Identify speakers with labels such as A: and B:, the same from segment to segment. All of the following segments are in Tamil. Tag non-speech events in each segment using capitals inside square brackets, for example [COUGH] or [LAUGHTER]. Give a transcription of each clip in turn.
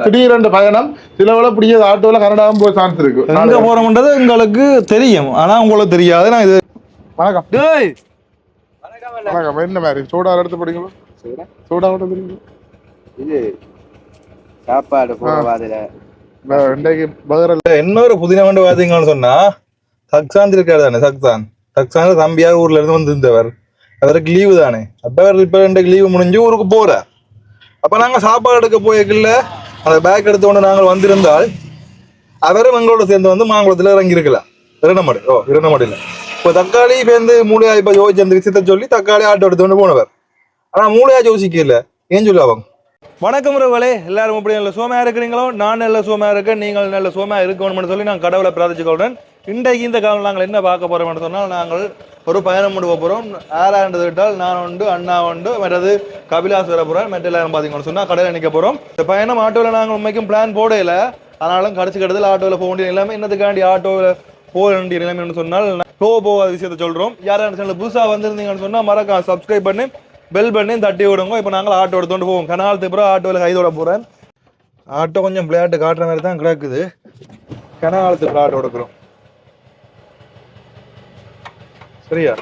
A: திடீரென்று பயணம் சில வேளை பிடிச்சது ஆட்டோல கனடாவும் போய் சான்ஸ் இருக்கு
B: எங்க போறோம்ன்றது உங்களுக்கு தெரியும். ஆனா உங்களுக்கு தெரியாது. நான் இது
A: வணக்கம்.
B: டேய்!
A: வணக்கம் என்ன மாதிரி? சூடா எடுத்து படிங்களா சூடா? எடுத்து
C: இது சாப்பாடு
A: இன்றைக்கு பகரல்
B: இன்னொரு புதின வந்து பாத்தீங்கன்னு சொன்னா சக்சாந்த் இருக்காரு தானே சக்சான் சக்சாந்த் தம்பியார் ஊர்ல இருந்து வந்து இருந்தவர் அவருக்கு லீவு தானே. அப்ப அவர் இப்ப ரெண்டு லீவு முடிஞ்சு ஊருக்கு போறார். அப்ப நாங்க சாப்பாடு எடுக்க போய்க்கல அந்த பேக் எடுத்து கொண்டு நாங்கள் வந்திருந்தால் அவரும் எங்களோட சேர்ந்து வந்து மாங்குளத்துல இறங்கி இருக்கலாம் ஓ இரண்டமடியில். இப்போ தக்காளி பேருந்து மூளையா இப்போ யோசிச்சு விஷயத்த சொல்லி தக்காளி ஆட்டோ எடுத்து கொண்டு போனவர். ஆனா மூளையா யோசிக்கல. ஏன் சொல்லு அவங்க? வணக்கம் ரவலே எல்லாரும் எப்படி நல்ல சோமையாக இருக்கிறீங்களோ? நான் நல்ல சோமையாக இருக்கேன். நீங்கள் நல்ல சோமையாக இருக்கணும்னு சொல்லி நான் கடவுளை பிரார்த்திச்சுக்கொள்றேன். இன்றைக்கு இந்த காலம் நாங்கள் என்ன பார்க்க போறோம்னு சொன்னால் நாங்கள் ஒரு பயணம் முடிவு போகிறோம் ஆறாண்டு விட்டால் நான் உண்டு அண்ணா உண்டு மற்றது கபிலாஸ் வர போகிறேன் மற்ற எல்லாரும் பார்த்தீங்கன்னு சொன்னால் கடையில் நிற்க போகிறோம் இந்த பயணம் ஆட்டோவில் நாங்கள் உண்மைக்கும் பிளான் போடையில ஆனாலும் கடைசி கட்டத்தில் ஆட்டோவில் போக வேண்டிய நிலைமை என்னத்துக்காண்டி ஆட்டோவில் போக வேண்டிய நிலைமைன்னு சொன்னால் போக போகாத விஷயத்த சொல்கிறோம் யாரும் சேனல் புதுசாக வந்திருந்தீங்கன்னு சொன்னால் மறக்காம சப்ஸ்கிரைப் பண்ணி பெல் பண்ணி தட்டி விடுங்க. இப்போ நாங்கள் ஆட்டோ எடுத்துட்டு போவோம். கனாலத்துக்கு அப்புறம் ஆட்டோவில் கைதோட போகிறேன் ஆட்டோ கொஞ்சம் விளையாட்டு காட்டுற மாதிரி தான் கிடக்குது. கனாலத்துக்கு ஆட்டோ எடுக்கிறோம். சரியா?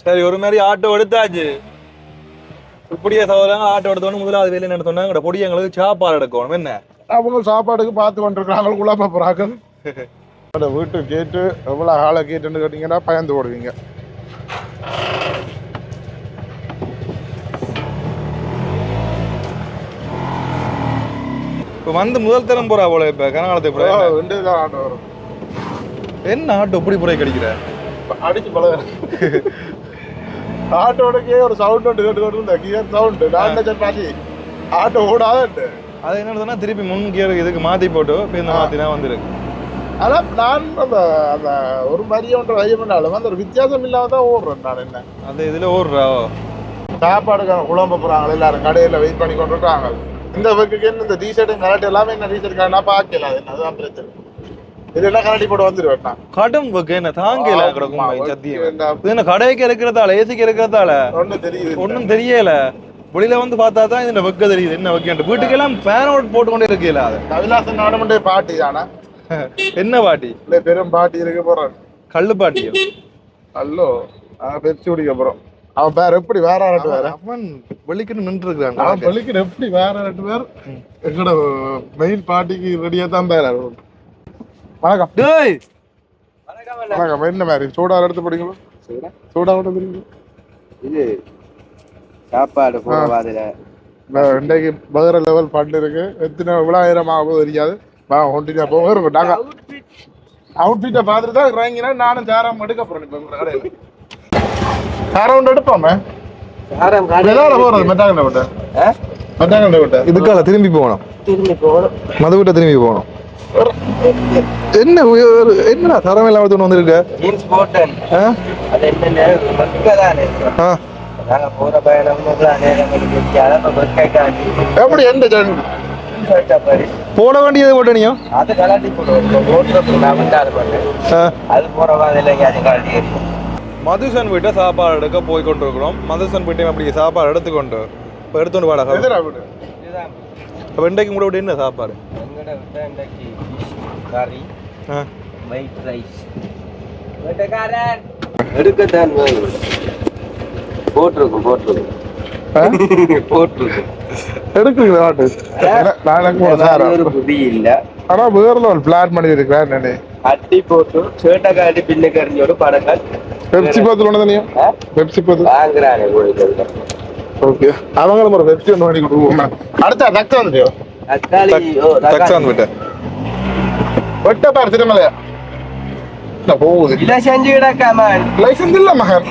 B: சரி ஒரு மாதிரி ஆட்டோ எடுத்தாச்சு. இப்படியே சகோதரங்க ஆட்டோ எடுத்தோன்னு முதலாவது வேலை என்ன சொன்னாங்க பொடி எங்களுக்கு சாப்பாடு எடுக்கணும். என்ன?
A: அவங்க சாப்பாடுக்கு பார்த்து கொண்டிருக்கிறாங்க குழப்ப போறாங்க [LAUGHS] வீட்டு கேட்டு எவ்வளவு ஆளை கேட்டுன்னு கேட்டீங்கன்னா பயந்து ஓடுவீங்க.
B: இப்போ வந்து முதல் தரம் போறா போல இப்ப கனகாலத்துக்கு போற?
A: ரெண்டு தான் ஆட்டோ வரும்.
B: என்ன ஆட்டோ இப்படி புரிய கிடைக்கிற?
A: அடிச்சு பழக [LAUGHS] ஒரு சவுண்ட் ஒன்று கேட்டு இருந்த கியர் சவுண்ட் நான் நினைச்சேன் பாதி ஆட்டோ ஓடாது
B: அது என்ன சொன்னா திருப்பி முன் கியர் இதுக்கு மாத்தி போட்டு இப்போ இந்த மாத்தினா வந்துருக்கு
A: அதான் நான் அந்த அந்த ஒரு மரியம் ஒன்று வையம் பண்ணாலும் அந்த ஒரு வித்தியாசம் இல்லாம தான் ஓடுறேன் நான் என்ன
B: அந்த இதுல ஓடுறா
A: சாப்பாடுக்கான குழம்ப போறாங்க எல்லாரும் கடையில வெயிட் பண்ணி கொண்டு இருக்காங்க இந்த ஒர்க்குக்கு என்ன இந்த டிஷர்ட்டும் கரெக்ட் எல்லாமே என்ன டிஷர்ட் நான் பார்க்கல அது அதுதான் பிரச்சனை இது எல்லாம் கரண்டி போட்டு வந்துருவேன் நான்
B: கடும் வைக்க என்ன தாங்கல கிடக்கும் சத்தியம்
A: என்ன
B: இது என்ன கடைக்கு இருக்கிறதால ஏசிக்கு இருக்கிறதால
A: ஒண்ணும் தெரியுது
B: ஒன்றும் தெரியல வெளியில வந்து பார்த்தா தான் இதுல வைக்க தெரியுது என்ன வைக்கன்ட்டு வீட்டுக்கெல்லாம் ஃபேன் அவுட் போட்டு கொண்டே இருக்கல அது
A: கவிலாசன் நாடமண்டே பாட்டி தானே
B: என்ன பாட்டி
A: இல்ல பெரும் பாட்டி இருக்க போறான்
B: கள்ளு பாட்டியோ
A: அல்லோ பெருச்சு குடிக்க போறோம் அவன் பேர் எப்படி வேற ரெண்டு பேர்
B: அவன் வெளிக்கிட்டு நின்று இருக்கிறான்
A: அவன் பள்ளிக்கு எப்படி வேற ரெண்டு பேர் எங்கட மெயின் பாட்டிக்கு ரெடியா தான் பேர் வணக்கம்.
B: டேய்.
A: வணக்கம். என்ன மாதிரி? சூடா எடுத்து படிங்களா சூடா? எடுத்து படிங்களா
C: இது சாப்பாடு போவாதுல
A: இன்றைக்கு பகர லெவல் ஃபண்ட் இருக்கு. எத்தனை விழாயிரம் ஆகும் தெரியாது. வா ஒன்றியா போக இருக்கும் நாங்க அவுட்ஃபிட்டை பார்த்துட்டு தான் இறங்கினா நானும் சாரம் எடுக்க போறேன். இப்போ கடையில். சாரம் எடுப்போமே?
C: சாரம்
A: போறது. மெட்டாங்கண்ட விட்ட மெட்டாங்கண்ட விட்ட
B: இதுக்கால திரும்பி போகணும்.
C: திரும்பி போகணும்.
B: மது விட்ட திரும்பி போகணும். என்ன என்னடா தரம் இல்லாம ஒன்று வந்திருக்க?
C: ஜீன்ஸ் போட்டேன்.
B: ஆ?
C: அது என்ன நாங்க போற பயணம்
A: எப்படி எந்த ஜன்?
C: பாரு.
B: போட வேண்டியது போட்டனியும்
C: அது கலாட்டி போடுவோம். அது போற பாதையில அது கலாட்டி
B: மதுசன் வீட்டை சாப்பாடு எடுக்க போய் கொண்டிருக்கிறோம். மதுசன் வீட்டையும் அப்படி சாப்பாடு எடுத்துக்கொண்டு இப்போ எடுத்துட்டு வாடா?
A: வீடு
B: இன்றைக்கு கூட என்ன சாப்பாடு?
C: எங்கட விட்ட இன்றைக்கு கறி ஒயிட் ரைஸ் வேட்டக்காரன் எடுக்கத்தான் போட்டிருக்கும் போட்டிருக்கும். போட்டிருக்கும்.
A: எடுக்குங்க ஆட்டு? ஒரு
C: ஒரு புதி இல்ல.
A: ஆனா வேற லெவல் பிளான் பண்ணி இருக்கிறேன் நானு.
C: அட்டி போட்டு சேட்டை காட்டி பின்ன கறிஞ்சோட படங்கள்.
A: பெப்சி பத்தில் ஒன்று தனியா? பெப்சி பத்தில்
C: வாங்குறானே உங்களுக்கு
A: ஓகே அவங்களும் ஒரு பெப்சி ஒன்று பண்ணி கொடுப்போம் அடுத்த தக்க வந்துட்டியோ?
C: தக்காளி ஓ
B: தக்சான் வீட்டை
A: பார் திருமலையா போகுது?
C: செஞ்சு கிடக்காம
A: லைசன்ஸ் இல்ல மகன்.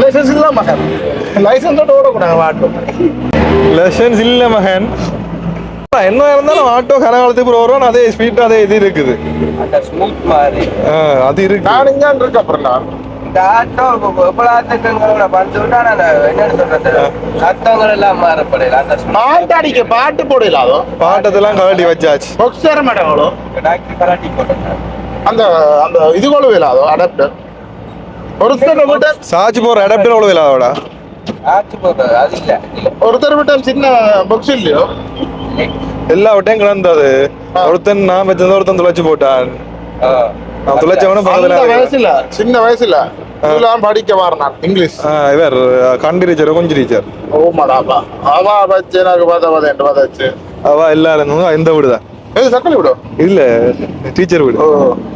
A: லைசன்ஸ் இல்ல மகன். லைசன்ஸோட ஓடக்கூடாது வாட்டும்
B: லெசன்ஸ் இல்ல மகன். என்ன இருந்தாலும் ஆட்டோ கனகாலத்துக்கு வரும் அதே ஸ்பீட் அதே இது இருக்குது.
C: அந்த ஸ்மூத் மாதிரி
B: ஆ, அது இருக்கு.
A: நான் இங்க இருக்க அப்புறம் நான்.
C: இந்த ஆட்டோ எப்படாத்துக்குங்களோட வந்து விட்டா நான் என்னன்னு சொல்றது? சத்தங்கள் எல்லாம் மாறப்படையில அந்த
A: பாட்டு அடிக்க பாட்டு போடல அதோ
B: பாட்டத்தெல்லாம் கழட்டி வச்சாச்சு.
A: பாக்ஸ் தர மாட்டேன் அவ்வளோ
C: கலாட்டி போட்டேன்
A: அந்த அந்த இது கொழுவில அதோ அடாப்டர் ஒருத்தர் விட்ட
B: சாச்சு போற அடாப்டர் அவ்வளவு இல்லாதோட
C: ஆச்சு போடுறது அது இல்ல இல்ல.
A: ஒருத்தர் விட்ட சின்ன பாக்ஸ் இல்லையோ?
B: எல்லா வட்டையும் கிடந்தது ஒருத்தன் நான் வச்சிருந்த ஒருத்தன் துளைச்சு போட்டான்
A: வயசுல சின்ன வயசுல இதெல்லாம் படிக்க வரனான் இங்கிலீஷ்
B: இவர் கண்டி டீச்சர் கொஞ்சம் டீச்சர்.
A: ஓமாடாப்பா அவா வச்சு எனக்கு பார்த்தா பார்த்தா என்று பார்த்தாச்சு
B: அவ எல்லாரும் இந்த வீடு தான்?
A: எது சக்கரை விடும்
B: இல்ல டீச்சர் வீடு.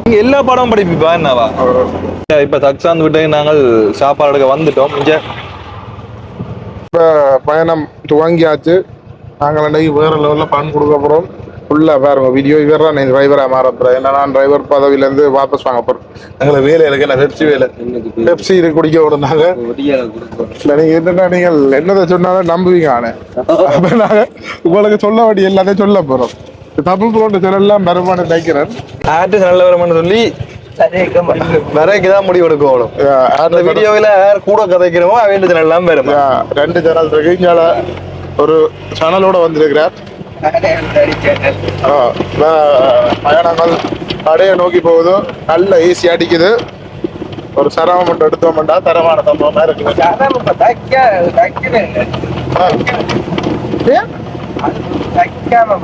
B: இங்க எல்லா பாடமும் படிப்பிப்பா என்னவா இப்ப தக்சாந்து விட்டு நாங்கள் சாப்பாடு எடுக்க வந்துட்டோம் இங்க.
A: பயணம் துவங்கியாச்சு. நாங்கள் அன்றைக்கு வேற லெவலில் பணம் கொடுக்க போகிறோம் ஃபுல்லாக பாருங்க வீடியோ இவர் தான் டிரைவராக மாற போகிறேன் ஏன்னா நான் டிரைவர் பதவியிலேருந்து வாபஸ் வாங்க போகிறேன் எங்களை வேலை இருக்கு என்ன பெப்சி வேலை. பெப்சி இது குடிக்க விடுனாங்க. இல்லை நீங்கள் என்னென்ன நீங்கள் என்னதை சொன்னாலும் நம்புவீங்க ஆனால் அப்போ நாங்கள் உங்களுக்கு சொல்ல வேண்டிய எல்லாத்தையும் சொல்ல போகிறோம் தமிழ் போன்ற சொல்லலாம் வருமானம் நினைக்கிறேன்.
B: ஆர்டிஸ்ட் நல்ல வரமான்னு சொல்லி
C: சரிக்க மாட்டேங்குது.
B: வரைக்கு தான் முடிவு எடுக்கணும் அந்த வீடியோவில் யார் கூட கதைக்கிறோமோ அவன் எல்லாம் வரும்
A: ரெண்டு சேனல் இருக்கு. ஒரு சேனலோட வந்திருக்கிறார். பயணங்கள் கடையை நோக்கி போகுது நல்ல ஈஸி அடிக்குது ஒரு சிரமம் மட்டும் எடுத்தோம்டா தரமான சம்பவமா. ஆ. ஏன்?
C: அது தைக்காம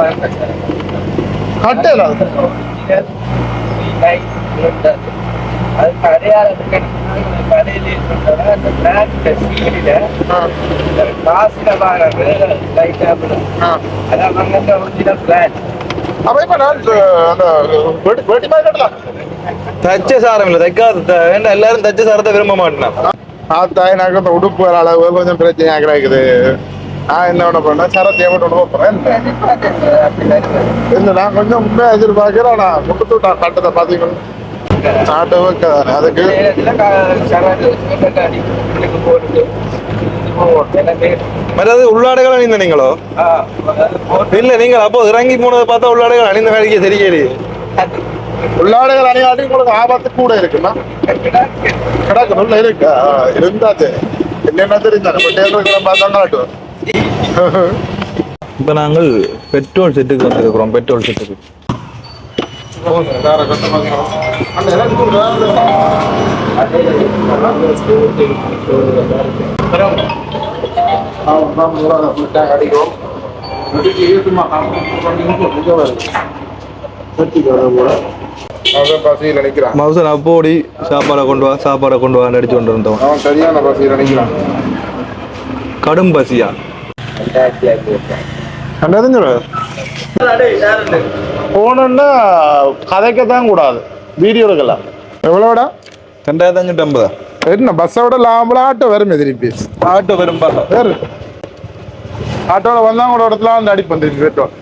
C: கடையிலே சொல்றதா அந்த பிளான்ட் சீடில
A: ஆ,
C: காசுல வாங்குறது லைட்டா
A: ஆ.
C: அதான் வந்து ஒரிஜினல் பிளான்
A: அப்ப இப்ப நான் அந்த வெட்டி வெட்டி மாதிரி கட்டலாம்.
B: தச்ச சாரம் இல்லை தைக்காத. ஏன்டா எல்லாரும் தச்ச சாரத்தை விரும்ப மாட்டேனா
A: ஆத்தா எனக்கு இந்த உடுப்பு வர அளவு கொஞ்சம் பிரச்சனையாக கிடக்குது நான் என்ன பண்ண போறேன் சரத்தையை மட்டும் இல்லை நான் கொஞ்சம் உண்மையாக எதிர்பார்க்கிறேன் நான் முட்டு நான் கட்டத்தை பார்த்தீங்கன்னா வைக்க அதுக்கு?
B: மற்றது உள்ளாடைகள் அணிந்த நீங்களோ? இல்ல நீங்கள் அப்போ இறங்கி போனதை பார்த்தா உள்ளாடைகள் அணிந்த வேலைக்கு தெரியலையே
A: உள்ளாடைகள் அணியாட்டி உங்களுக்கு ஆபத்து கூட இருக்குன்னா கிடக்கு உள்ள இருக்கு? இருந்தாச்சு. என்னென்ன தெரிஞ்சாங்க இப்போ டேபிள் பார்த்தா காட்டும் [LAUGHS]
B: இப்போ நாங்கள் பெட்ரோல் செட்டுக்கு வந்திருக்கிறோம் பெட்ரோல் செட்டுக்கு.
A: பசியில் நினைக்கிறான்
B: மவுசன் அப்போடி சாப்பாடை கொண்டு வா சாப்பாடை கொண்டு வான்னு அடிச்சு கொண்டு
A: அவன் சரியான பசியில் நினைக்கிறான்
B: கடும் பசியா?
A: போனோன்னா கதைக்கத்தான் கூடாது. வீடியோ எடுக்கலாம் எவ்வளோடா
B: ரெண்டாயிரத்தி அஞ்சூற்றி ஐம்பதா
A: என்ன பஸ்ஸை விட லாபம் ஆட்டோ வருமே திருப்பி?
B: ஆட்டோ பெரும்பா
A: வேறு. ஆட்டோவில் வந்தால் கூட இடத்துல வந்து அடிப்போம் திருப்பி பெட்ரோல்.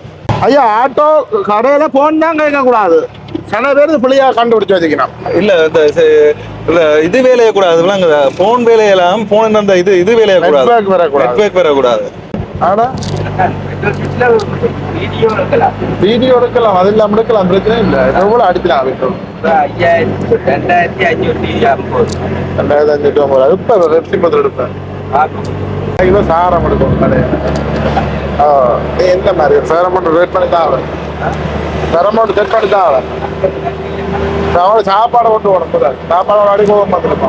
A: ஐயா ஆட்டோ கடையில் போன் தான் கேட்கக்கூடாது சில பேர் பிள்ளையா கண்டுபிடிச்சு வச்சுக்கணும்.
B: இல்ல இந்த செ- இல்ல இது வேலைய கூடாது. விளங்குதா போன் வேலையெல்லாம் போன் அந்த இது இது வேலைய கூடாது.
A: நெட்ஒர்க் வரக்கூடாது.
B: நெட்வொர்க் வரக்கூடாது.
A: ஆனால்
C: ஐயாயிரத்தி ரெண்டாயிரத்தி அஞ்சூற்றி ஐம்பது.
A: ரெண்டாயிரத்தி அஞ்சு எட்டு ஒன்பது இப்போ ரெப்சி பத்திரம் எடுப்பேன். கிலோ சாரம் எடுக்கும் கடையில் ஆ நீ எந்த மாதிரி? சாரம் மட்டும் ரேட் பண்ணி தான் ஆகும் சாரம் மட்டும் செட் பண்ணி தான் ஆகும் அவனை சாப்பாடு கொண்டு சாப்பாடு அடி போக மாட்டேன்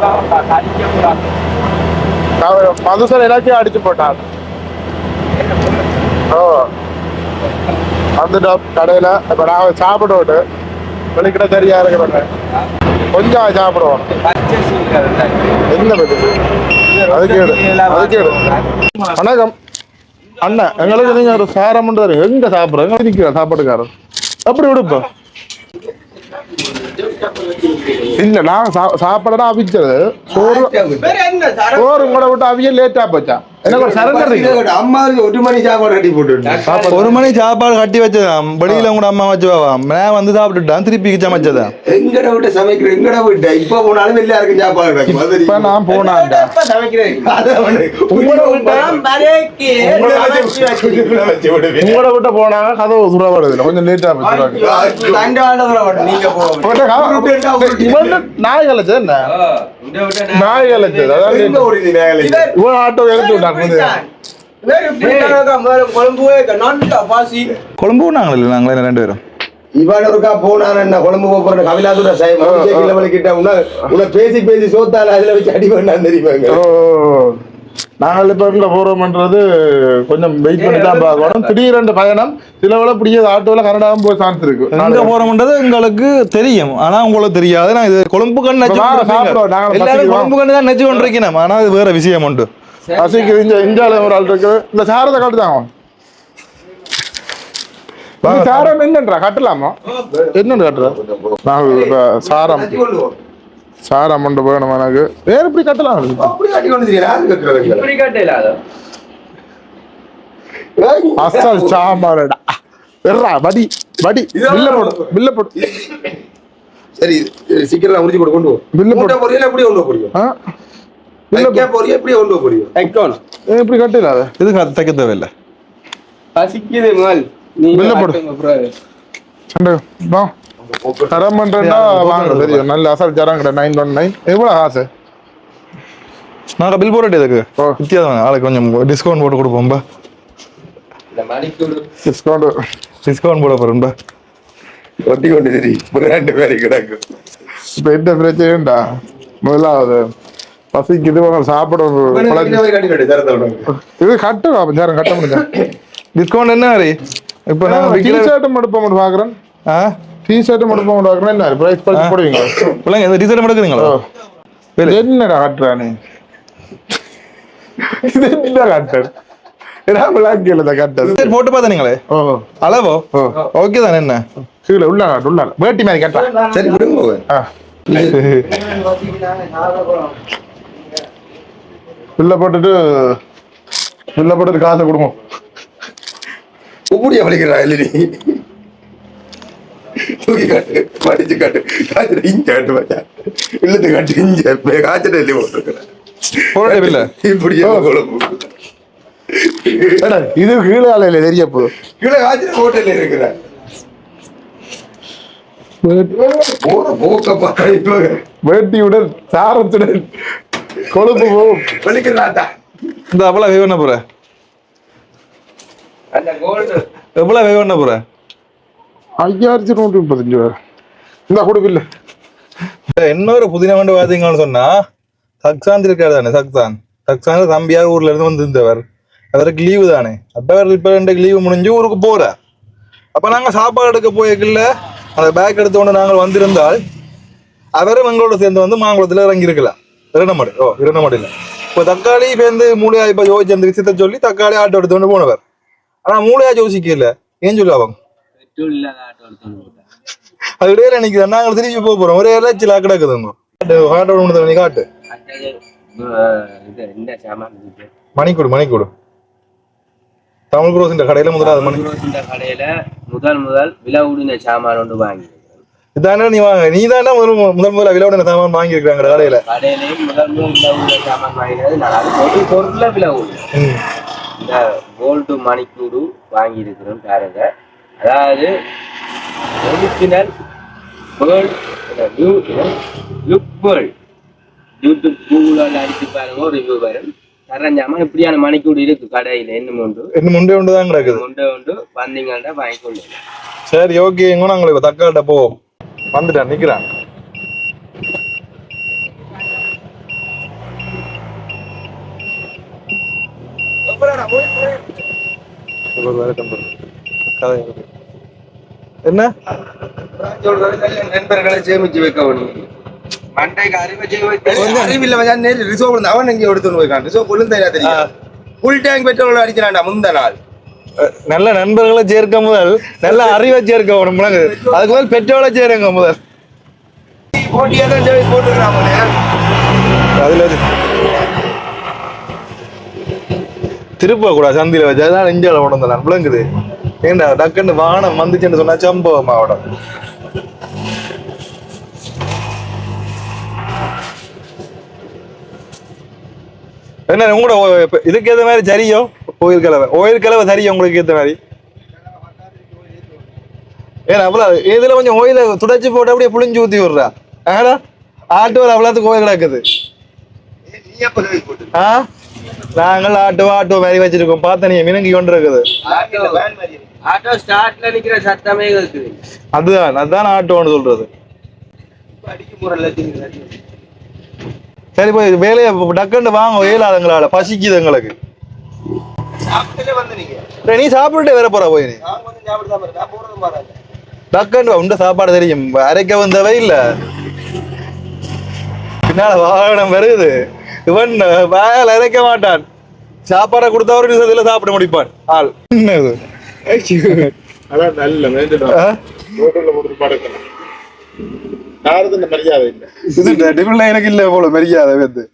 A: மதுசர் எல்லாத்தையும் அடிச்சு போட்டான். ஓ. வந்துட்டோம் கடையில். இப்போ நான் சாப்பிட்டு வெளிக்கிட்ட சரியா இருக்கிறேன் கொஞ்சம் சாப்பிடுவோம். என்ன பதில் அதுக்கு வணக்கம். அண்ணன் எங்களுக்கு நீங்க ஒரு சாரம் தருங்க எங்க சாப்பிடுறோம் எங்க நிக்கிற சாப்பாட்டுக்காரர். அப்படி விடுப்போம் இல்ல நான் சாப்பாடுனா அவிச்சது. சோறு சோறு கூட விட்டு அவிய லேட்டா போச்சா? எனக்கு ஒரு சரண்டர் இருக்கு
D: அம்மாவுக்கு ஒரு மணி சாப்பாடு கட்டி போட்டு
B: ஒரு மணி சாப்பாடு கட்டி வச்சதாம் வெளியில கூட அம்மா வச்சுவாம் நான் வந்து சாப்பிட்டுட்டான் திருப்பி சமைச்சதான்
D: எங்கட விட்டு சமைக்கிற எங்கட விட்ட? இப்ப போனாலும் வெளியா இருக்கு சாப்பாடு கிடக்கும்.
A: இப்ப நான் போனான்டா. உங்களோட விட்டா? போனாங்க கதவு சுடப்படுது கொஞ்சம் லேட்டா நாய் கலைச்சு என்ன? நாய் கலைச்சு அதாவது? இவன் ஆட்டோ எடுத்து விட்டாங்க
B: குழம்பு நாங்களே நாங்களே ரெண்டு பேரும்?
D: இவன் ஒருக்கா போனான் என்ன? குழம்பு போற கவிலாசுர கிட்ட உன்ன உன்னை பேசி பேசி சோத்தால அதுல வச்சு அடி பண்ணான் தெரியுமாங்க
A: நாங்கள் இப்ப இங்க போறோம்ன்றது கொஞ்சம் வெயிட் பண்ணி தான் பார்க்கணும். திடீரென்று பயணம். சில வேளை பிடிக்காத ஆட்டோல கனடாவும் போய் சான்ஸ் இருக்கு.
B: எங்க போறோம்ன்றது உங்களுக்கு தெரியும். ஆனா உங்களுக்கு தெரியாது. நான் இது கொழும்பு கண்ணு நச்சு
A: வாங்க,
B: கொண்டிருப்பீங்க.
A: சாப்பிடுவோம். நாங்க
B: எல்லாரும்
A: பசிக்குது,
B: கொழும்பு கண்ணு தான் நச்சு கொண்டிருக்கணும் ஆனா அது வேற விஷயம் உண்டு.
A: பசிக்குது இங்க இந்தியால ஒரு ஆள் இருக்கு. இந்த சாரத்தை காட்டுதாங்க. இந்த சாரம் என்னன்றா? கட்டலாமா? என்னன்னு கட்டுற? நாங்கள் இப்ப சாரம். சாரம் கொண்டு போகணும் எனக்கு? வேற எப்படி கட்டலாம். அசல் சாம்பாரடா. வெர்றா படி படி பில்ல போடு பில்ல போடு.
D: சரி இது சீக்கிரம் உறுதி போட்டு கொண்டு போ.
A: பில்லு போடு.
D: மூட்டை பொரியல் எப்படி கொண்டு?
A: பில்ல
D: வைக்க கொண்டு
A: இப்படி கட்டல அது
B: தைக்க தேவையில்லை?
C: பசிக்குது மேல் நீ
A: வெளில போடு. சண்டை. வா. தரம் பண்றேன்னா வாங்க தெரியும். நல்ல அசல் ஜராங்கடா நைன் ஒன் நைன் எவ்வளோ காசு?
B: நாங்க பில் போட்டு இதுக்கு. வித்தியாசம். ஆளுக்கு கொஞ்சம் டிஸ்கவுண்ட் போட்டு கொடுப்போம்பா
A: டிஸ்கவுண்ட்
B: டிஸ்கவுண்ட் போட போறோம்பா
D: ஒட்டி கொண்டு தெரியும் ரெண்டு பேரு கிடக்கு.
A: இப்போ என்ன பிரச்சனைடா? முதலாவது. பசிக்குது சாப்பிட இது கட்டு ஜாரம் கட்ட முடிஞ்சா
B: டிஸ்கவுண்ட் என்ன ஹரி இப்போ நான்
A: டி ஷர்ட்டும் எடுப்போம் பார்க்குறேன்
B: ஆ?
A: டி ஷர்ட்டும் எடுப்போம் பார்க்குறேன் என்ன? ப்ரைஸ் படிச்சு போடுவீங்க
B: பிள்ளைங்க இந்த டிசைன் எடுக்குறீங்களா
A: என்னடா கட்டுறா நீ? இது என்ன
B: சரி, போட்டு பார்த்தீங்களே
A: ஓ.
B: அளவோ?
A: ஓ.
B: ஓகே தானே என்ன?
A: கீழே உள்ள காட்டு உள்ள. வேட்டி மாதிரி கட்டா
D: சரி விடுங்க [LAUGHS]
A: பில்ல போட்டுட்டு பில்ல போட்டுட்டு காசை கொடுங்க
D: உப்புடியா வலிக்கிறா இல்லை நீ தூக்கி காட்டு படிச்சு காட்டு. காய்ச்சல் இஞ்ச காட்டு மச்சான் இல்லத்து காட்டு இஞ்ச காய்ச்சல் இல்லை போட்டுருக்கிறேன்.
B: போடட்டே பில்ல.
D: இப்படியே குழம்பு
A: இது கீழே ஆலையில தெரிய போதும்
D: கீழே காய்ச்சல் ஹோட்டல்ல இருக்கிறேன்.
A: வேட்டியுடன் சாரத்துடன். கொழுப்பு
D: வலிக்கிறாட்டா
B: இந்த அவ்வளோ வே பண்ண போற? எவ்வளோ வே பண்ண போற?
A: ஐயாயிரத்தி நூற்றி முப்பத்தஞ்சு பேர் இந்த கொடுப்பில்ல
B: இன்னொரு புதின வந்து பாத்தீங்கன்னு சொன்னா சக்சாந்த் இருக்காரு தானே சக்சான். சக்சாந்த் தம்பியா ஊர்ல இருந்து வந்திருந்தவர். அவருக்கு லீவு தானே. அப்ப அவர் இப்ப ரெண்டு லீவு முடிஞ்சு ஊருக்கு போறார் அப்ப நாங்க சாப்பாடு எடுக்க போய்க்கல அந்த பேக் எடுத்து கொண்டு நாங்கள் வந்திருந்தால் அவரும் எங்களோட சேர்ந்து வந்து மாங்குளத்துல இறங்கி இருக்கலாம் இரண்டமடு ஓ இரண்டமடு இல்ல இப்போ தக்காளி பேருந்து மூளையா இப்ப யோசிச்சு அந்த விஷயத்த சொல்லி தக்காளி ஆட்டோ எடுத்து கொண்டு போனவர். ஆனா மூளையா யோசிக்கல. ஏன் சொல்லு அவங்க அது இடையில நிக்குது. நாங்கள் திருப்பி போக போறோம். ஒரே இறைச்சலா கிடக்குதுங்க ஆட்டோ ஒன்று காட்டு. மணிக்கூடு மணிக்கூடு. தமிழ் இந்த கடையில முதலாவது மணி
C: கடையில முதல் முதல் விலை உடின சாமான் ஒன்று வாங்கி.
B: இதானே நீ வாங்க. நீ தானே முதல் முதல் முதல்ல விலை சாமான் வாங்கி இருக்கிறாங்க கடையில.
C: கடையிலேயும் முதல் முதல் சாமான் வாங்கினது பொருள்ல விலை உண்டு.
B: ம்.
C: இந்த கோல்டு மணிக்கூடு வாங்கி இருக்கிறோம் பாருங்க. அதாவது original world look world YouTube கூகுளில் அடிச்சு பாருங்க ரிவ்யூ வரும். தரஞ்சாம இப்படியான மணிக்கூடு இருக்கு கடையில என்ன உண்டு
B: இன்னும் ஒன்று தான் கிடக்குது.
C: உண்டு உண்டு வந்தீங்கன்னா வாங்கிக்கொள்ளு
B: சரி ஓகே எங்க நாங்கள் இப்போ தக்காட்ட போ. வந்துட்டேன் நிக்கிறேன் ஒரு வேலை தம்பி. கதை. என்ன?
D: நண்பர்களை சேமிச்சு
C: மண்டைக்கு அறிவை செய்ய
D: அறிவில்ல நேற்று ரிசோர்ட் இருந்து அவன் எங்க எடுத்துன்னு போய்க்கான் ரிசோர்ட் ஒழுங்கு தெரியும் ஃபுல் டேங்க் பெட்ரோல் அடிக்கிறான்டா முந்த நாள்.
B: நல்ல நண்பர்களை சேர்க்க முதல் நல்ல அறிவை சேர்க்க உடம்பு அதுக்கு முதல் பெற்றோரை சேருங்க முதல்.
D: போட்டியா தான் சர்வீஸ் போட்டுக்கிறாங்க
B: அதுல திருப்ப கூட சந்தில வச்சா. அதான் உடந்தான் கொண்டு வந்தான் விளங்குது. ஏண்டா டக்குன்னு வாகனம் வந்துச்சுன்னு சொன்னா சம்பவம் மாவட்டம் என்ன உங்களோட இதுக்கு ஏற்ற மாதிரி சரியோ? கோயில் கலவை. கோயில் கலவை சரியோ உங்களுக்கு ஏத்த மாதிரி. ஏன்னா அவ்வளவு இதுல கொஞ்சம் ஓயில துடைச்சு போட்டு அப்படியே புளிஞ்சு ஊத்தி விடுறா. ஆடா ஆட்டு அவ்வளோத்துக்கு கோயில் கிடக்குது. ஆ? நாங்கள் ஆட்டோ ஆட்டோ மாதிரி வச்சிருக்கோம். பார்த்த நீ மினங்கி கொண்டு இருக்குது
C: ஆட்டோ ஸ்டார்ட்ல நிக்கிற சத்தமே இருக்குது
B: அதுதான் அதுதான் ஆட்டோன்னு சொல்றது. சரி போய் வேலையை டக்குன்னு வாங்க இயலாதங்களால பசிக்குது எங்களுக்கு. நீ சாப்பிட்டுட்டே வேற போற போய் நீ. டக்குன்னு உண்ட சாப்பாடு தெரியும். அரைக்க வந்தவை இல்ல. பின்னால வாகனம் வருது. இவன் வாயால் அரைக்க மாட்டான். சாப்பாடை கொடுத்தா ஒரு நிமிஷத்துல சாப்பிட முடிப்பான். ஆள். என்னது? எனக்கு இல்ல போல மரியாதை வந்து.